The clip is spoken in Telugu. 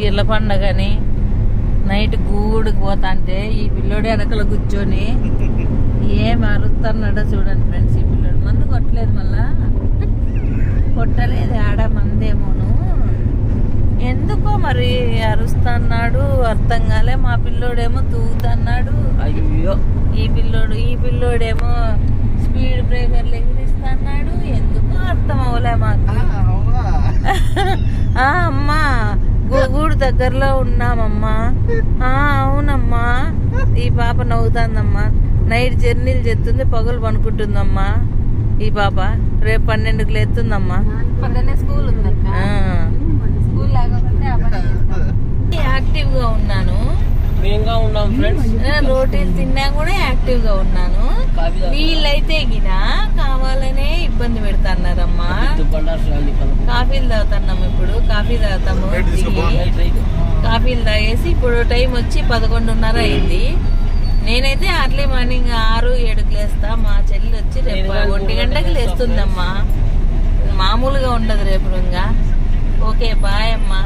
పీర్ల పండగని నైట్ గూడుకు పోతాంటే ఈ పిల్లోడు వెనకల కూర్చొని ఏం అరుస్తున్నాడో చూడండి ఫ్రెండ్స్ ఈ పిల్లోడు. మందు కొట్టలేదు మళ్ళా? కొట్టలేదు ఆడ మందేమోను. ఎందుకో మరి అరుస్తున్నాడు అర్థం కాలే. మా పిల్లోడేమో తూగుతున్నాడు. అయ్యో. ఈ పిల్లోడు ఈ పిల్లోడేమో స్పీడ్ బ్రేకర్లు ఎగిరిస్తున్నాడు ఎందుకో అర్థం అవ్వలే మాకు. ఆ అమ్మా. దగ్గరలో ఉన్నామమ్మా. ఆ అవునమ్మా. ఈ పాప నవ్వుతాందమ్మా. నైట్ జర్నీలు చేస్తుంది పగలు పనుకుంటుందమ్మా. ఈ పాప రేపు పన్నెండుకి పొద్దున్నే స్కూల్. స్కూల్ లేకపోతే ఆ పని చేస్తాం. యాక్టివ్గా ఉన్నాను. మేంగా ఉన్నాం ఫ్రెండ్స్. నేను రోటీలు తిన్నా కూడా యాక్టివ్గా ఉన్నాను కాఫీ తాగుతారా? వీళ్ళైతే గిన కావాలనే ఇబ్బంది పెడతాన్నారమ్మా. కాఫీలు తాగుతున్నాం ఇప్పుడు కాఫీ తాగుతాము. కాఫీలు తాగేసి ఇప్పుడు టైం వచ్చి పదకొండున్నర అయింది. నేనైతే అర్లీ మార్నింగ్ ఆరు ఏడుకి లేస్తా. మా చెల్లి వచ్చి రేపు ఒంటి గంటకి లేస్తుందమ్మా. మామూలుగా ఉండదు రేపు ఇంకా. ఓకే బాయ్ అమ్మా.